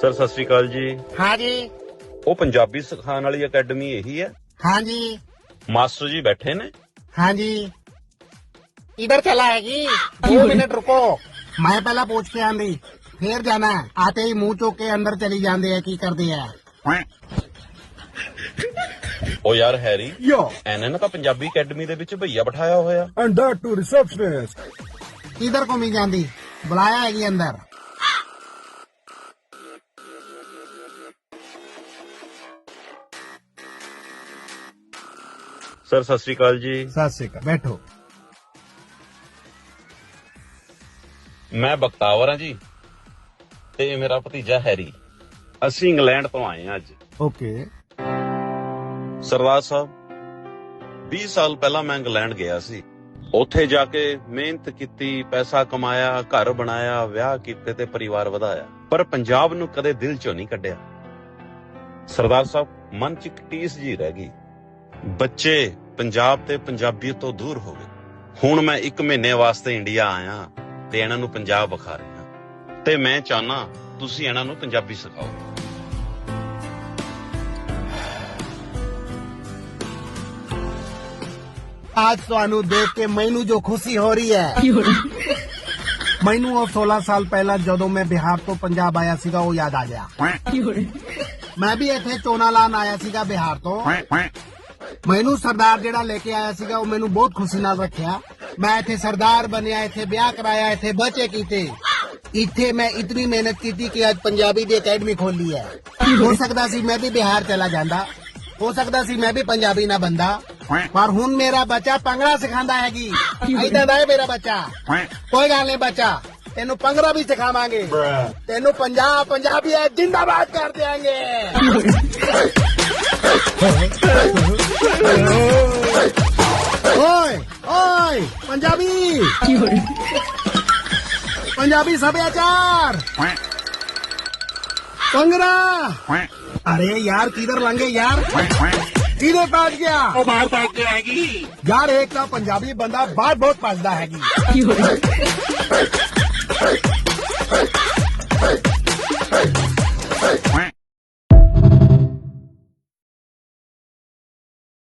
Sir ਸਤਿ ਸ਼੍ਰੀ ਅਕਾਲ ਜੀ हाँ जी ਉਹ ਪੰਜਾਬੀ ਸਿਖਾਉਣ ਵਾਲੀ ਅਕੈਡਮੀ ਇਹੀ ਹੈ हाँ जी ਮਾਸਟਰ ਜੀ ਬੈਠੇ ਨੇ हाँ जी इधर चला है जी दो मिनट रुको मैं पहला पूछ के आंदी फिर जाना है। आते ही मुंह चोक के अंदर चली जाते है की कर दिया ਉਹ ਯਾਰ ਹੈਰੀ Yo, ਐਨੇ ਨਾ ਤਾਂ ਪੰਜਾਬੀ ਅਕੈਡਮੀ ਦੇ ਵਿੱਚ ਭਈਆ ਬਿਠਾਇਆ ਹੋਇਆ and that to receptionist. इधर को नहीं जाती बुलाया है जी अंदर ਸਰ ਸਤਿ ਸ਼੍ਰੀ ਅਕਾਲ ਜੀ। ਸਤਿ ਸ਼੍ਰੀ ਅਕਾਲ। ਬੈਠੋ। ਮੈਂ ਬਖਤਾਵਰ ਹਾਂ ਜੀ ਤੇ ਇਹ ਮੇਰਾ ਭਤੀਜਾ ਹੈਰੀ। ਅਸੀਂ ਇੰਗਲੈਂਡ ਤੋਂ ਆਏ ਹਾਂ ਅੱਜ। ਓਕੇ। ਸਰਦਾਰ ਸਾਹਿਬ 20 ਸਾਲ ਪਹਿਲਾਂ ਮੈਂ ਇੰਗਲੈਂਡ ਗਿਆ ਸੀ। ਉੱਥੇ ਜਾ ਕੇ ਮਿਹਨਤ ਕੀਤੀ ਪੈਸਾ ਕਮਾਇਆ ਘਰ ਬਣਾਇਆ ਵਿਆਹ ਕੀਤੇ ਤੇ ਪਰਿਵਾਰ ਵਧਾਇਆ। ਪਰ ਪੰਜਾਬ ਨੂੰ ਕਦੇ ਦਿਲ ਚੋਂ ਨਹੀਂ ਕੱਢਿਆ। ਸਰਦਾਰ ਸਾਹਿਬ ਮਨ ਚ ਇੱਕ ਟੀਸ ਜੀ ਰਹਿ ਗਈ। ਬੱਚੇ ਪੰਜਾਬ ਤੇ ਪੰਜਾਬੀਅਤ ਤੋਂ ਦੂਰ ਹੋ ਗਏ ਹੁਣ ਮੈਂ 1 ਮਹੀਨੇ ਵਾਸਤੇ ਇੰਡੀਆ ਆਇਆ ਤੇ ਇਹਨਾਂ ਨੂੰ ਪੰਜਾਬ ਵਿਖਾ ਰਿਹਾ। ਤੇ ਮੈਂ ਚਾਹਨਾ ਤੁਸੀਂ ਇਹਨਾਂ ਨੂੰ ਪੰਜਾਬੀ ਸਿਖਾਓ। आज ਤੁਹਾਨੂੰ ਦੇਖ ਕੇ ਮੈਨੂੰ ਜੋ ਖੁਸ਼ੀ ਹੋ ਰਹੀ ਹੈ। ਮੈਨੂੰ ਉਹ 16 ਸਾਲ ਪਹਿਲਾਂ ਜਦੋਂ ਮੈਂ ਬਿਹਾਰ ਤੋਂ ਪੰਜਾਬ ਆਇਆ ਸੀਗਾ ਉਹ ਯਾਦ ਆ ਗਿਆ। ਮੈਂ ਵੀ ਇੱਥੇ ਚੋਣਾ ਲਾਣ ਆਇਆ ਸੀਗਾ ਬਿਹਾਰ ਤੋਂ। ਮੈਨੂੰ ਸਰਦਾਰ ਜਿਹੜਾ ਲੈ ਕੇ ਆਇਆ ਸੀਗਾ, ਉਹ ਮੈਨੂੰ ਬਹੁਤ ਖੁਸ਼ੀ ਨਾਲ ਰੱਖਿਆ। ਮੈਂ ਇੱਥੇ ਸਰਦਾਰ ਬਣਿਆ, ਇੱਥੇ ਵਿਆਹ ਕਰਾਇਆ, ਇੱਥੇ ਬੱਚੇ ਕੀਤੇ। ਇੱਥੇ ਮੈਂ ਇਤਨੀ ਮਿਹਨਤ ਕੀਤੀ ਕਿ ਅੱਜ ਪੰਜਾਬੀ ਦੀ ਅਕੈਡਮੀ ਖੋਲੀ ਹੈ। ਹੋ ਸਕਦਾ ਸੀ ਮੈਂ ਵੀ ਬਿਹਾਰ ਚਲਾ ਜਾਂਦਾ। ਹੋ ਸਕਦਾ ਸੀ ਮੈਂ ਵੀ ਪੰਜਾਬੀ ਨਾ ਬੰਦਾ। ਪਰ ਹੁਣ ਮੇਰਾ ਬੱਚਾ ਪੰਗੜਾ ਸਿਖਾਉਂਦਾ ਹੈਗੀ। ਇਦਾਂ ਦਾ ਹੈ ਮੇਰਾ ਬੱਚਾ। ਕੋਈ ਗੱਲ ਨਹੀਂ ਬੱਚਾ, ਤੈਨੂੰ ਪੰਗੜਾ ਵੀ ਸਿਖਾਵਾਂਗੇ। ਤੈਨੂੰ ਪੰਜਾਬ, ਪੰਜਾਬੀ ਜਿੰਦਾਬਾਦ ਕਰ ਦਿਆਂਗੇ। ओए ओए पंजाबी। पंजाबी सभ्याचार। पंगरा। अरे यार किधर लंगे यार? किधर पाज गया? ओ बाहर पाज गया यार एक का पंजाबी बंदा बात बहुत पासदा है